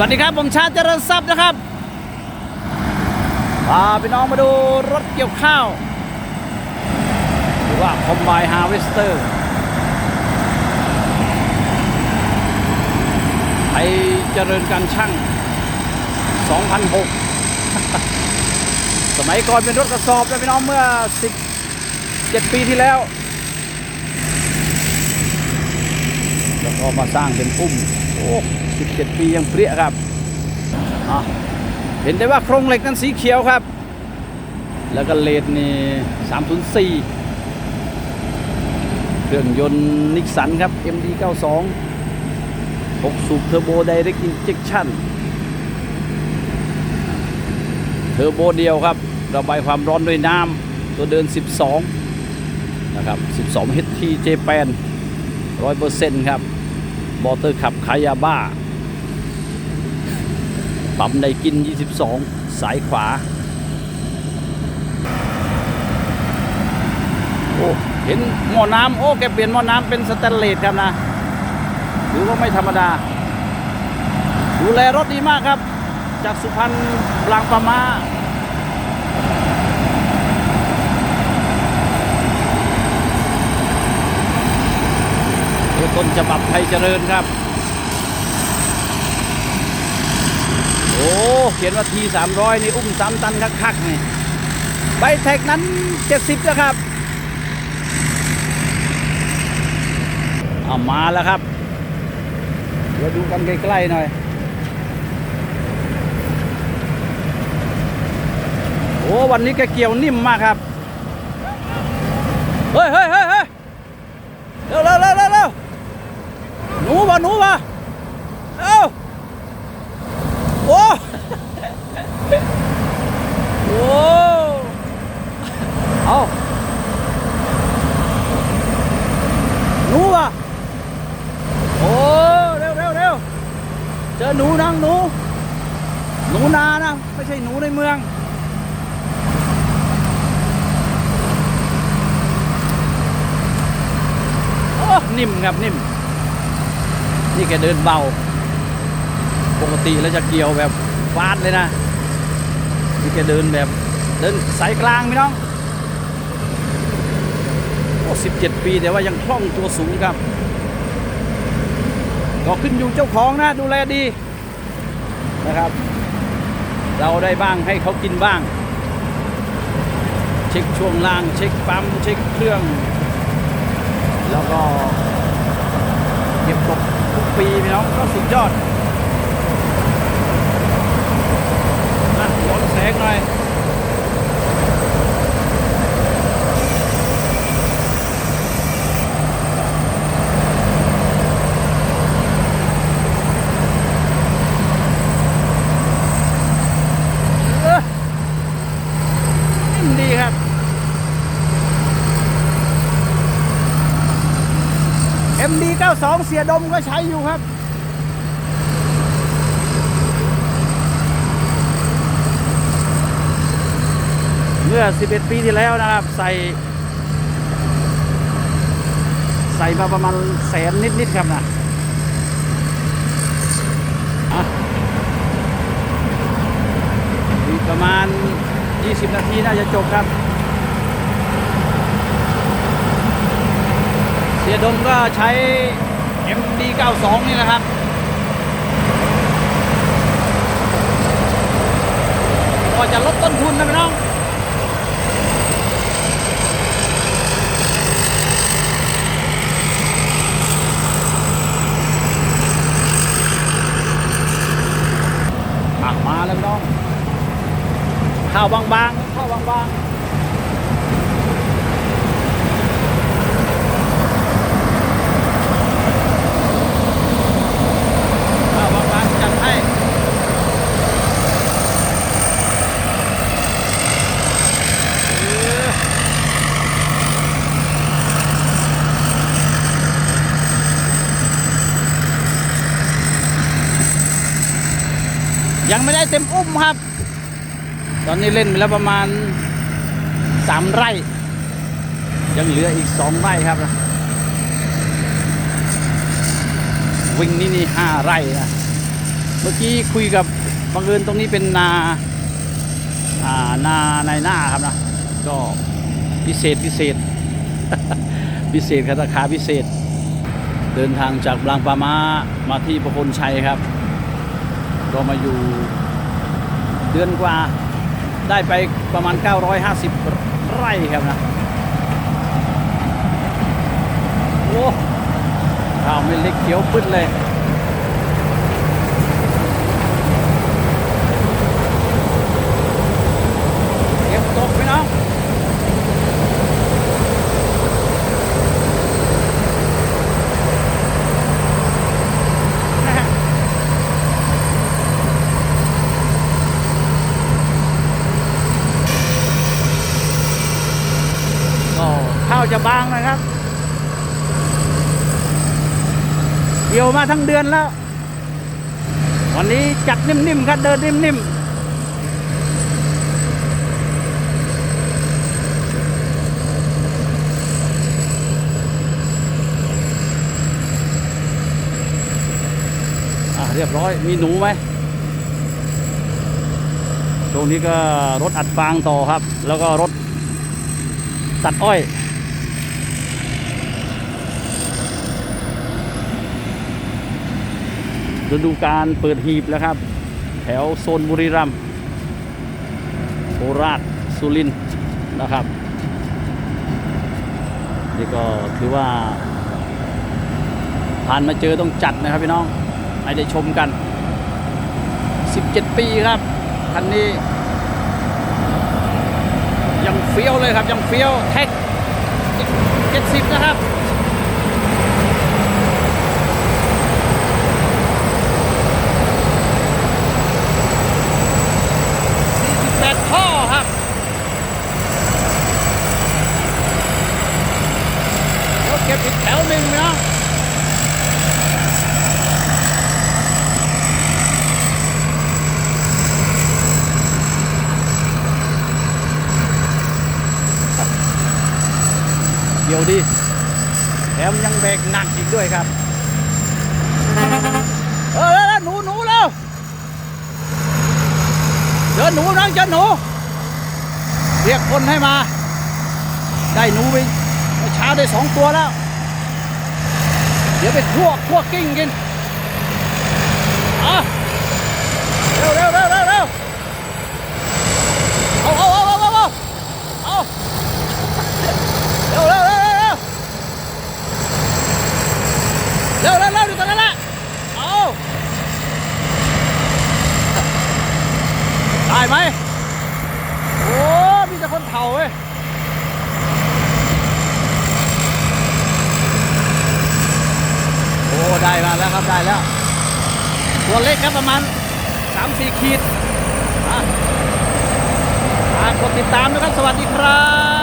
วัสดีครับ ผมชาติเจริญทรัพย์นะครับพาพี่น้องมาดูรถเกี่ยวข้าว หรือว่าคอมไบฮาร์เวสเตอร์ไทยเจริญการช่าง 2006 สมัยก่อนเป็นรถกระสอบนะพี่น้องเมื่อ 17 ปีที่แล้ว แล้วก็มาสร้างเป็นอุ้มโอ้17ปียังเปรี้ยครับ เห็นได้ว่าโครงเหล็กนั้นสีเขียวครับ แล้วก็เลดนี่304เครื่องยนต์นิกสันครับ MD92 6 สูบเทอร์โบไดเรกอินเจคชั่นเทอร์โบเดียวครับ ระบายความร้อนด้วยน้ำตัวเดิน 12 นะครับ 12 HT J8 100%ครับ มอเตอร์ขับขายยาบ้า ปั๊มในกิน 22 สายขวา โอ้เห็นหม้อน้ำโอ้ แกเปลี่ยนหม้อน้ำเป็นสแตนเลสครับนะถือว่าไม่ธรรมดา ดูแลรถดีมากครับ จากสุพรรณบางปะมา ต้นฉบับไทยเจริญครับ โอ้ เขียนว่าทีสามร้อยนี่อุ้มสามตันคักๆนี่ใบแท็กนั้นเจ็ดสิบนะครับเอามาแล้วครับ เดี๋ยวดูกันใกล้ๆหน่อย โอ้ วันนี้แกเกี่ยวนิ่มมากครับ เฮ้ยเฮ้ยเฮ้ยเฮ้ยเร็วเร็วเร็วเร็วเร็ว หนูวะหนูวะเอ้าโอ้โอ้เอาหนูวะโอ้เร็วเร็วเร็วเจอหนูนั่งหนูหนูนานะ ไม่ใช่หนูในเมืองโอ้นิ่มครับนิ่ม นี่แกเดินเบา ปกติแล้วจะเกี่ยวแบบฟาดเลยนะ นี่แกเดินแบบเดินสายกลางพี่น้องโอ้สิบเจ็ดปีแต่ว่ายังคล่องตัวสูงครับ ก็ขึ้นอยู่เจ้าของนะดูแลดีนะครับ เราได้บ้างให้เขากินบ้าง เช็คช่วงล่างเช็คปั๊มเช็คเครื่อง แล้วก็เก็บตก ทุกปีพี่น้องก็สุดยอดนะลดแสงหน่อย เออนิ่มดีครับ MD 92เสียดมก็ใช้อยู่ครับ เมื่อ 11 ปีที่แล้วนะครับ ใส่ ใส่มาประมาณแสนนิด ๆ ครับนะอะอีกประมาณ 20 นาทีน่าจะจบครับ สียดมก็ใช้ MD 92 นี่แหละครับ ก็จะลดต้นทุนนะพี่น้องมาแล้วพี่น้อง ข้าวบางๆข้าวบางๆ ข้าวบางๆจัดให้เออ ยังไม่ได้เต็มอุ้มครับ ตอนนี้เล่นไปแล้วประมาณสามไร่ ยังเหลืออีกสองไร่ครับ วิ่งนี่นี่ห้าไร่นะเมื่อกี้คุยกับบังเอิญตรงนี้เป็นนาอ่านาในหน้าครับนะ ก็พิเศษพิเศษ พิเศษครับราคาพิเศษ เดินทางจากบางปามามาที่ประคนชัยครับ ก็มาอยู่เดือนกว่าได้ไปประมาณ 950 ไร่ครับนะโอ้ข้าวไม่เล็กเขียวปึ๊ดเลย เก็บตกพี่น้อง ก็ข้าว จะบางนะครับเกี่ยวมาทั้งเดือนแล้ว วันนี้จัดนิ่มๆครับเดินนิ่มๆอะเรียบร้อยมีหนูไหมตรงนี้ก็รถอัดฟางต่อครับ แล้วก็รถตัดอ้อย ฤดูการเปิดหีบแล้วครับ แถวโซนบุรีรัมย์โคราชสุรินทร์นะครับ นี่ก็ถือว่า ผ่านมาเจอต้องจัดนะครับพี่น้องให้ได้ชมกัน 17 ปีครับคันนี้ ยังเฟี้ยวเลยครับ ยังเฟี้ยวแท็กเจ็ดสิบนะครับ สี่สิบ แปดข้อครับรถเก็บอีกแถวหนึ่งนะเดี๋ยวดีแถมยังแบกหนักอีกด้วยครับ เออเออหนูหนูแล้ว เจอหนูนะเจอหนู เรียกคนให้มา ได้หนูไปเมื่อเช้าได้สองตัวแล้ว เดี๋ยวไปคั่วคั่วกิ้งกินอะ ได้แล้วครับได้แล้ว ตัวเล็กครับประมาณ3-4ขีดอะอะกดติดตามนะครับ สวัสดีครับ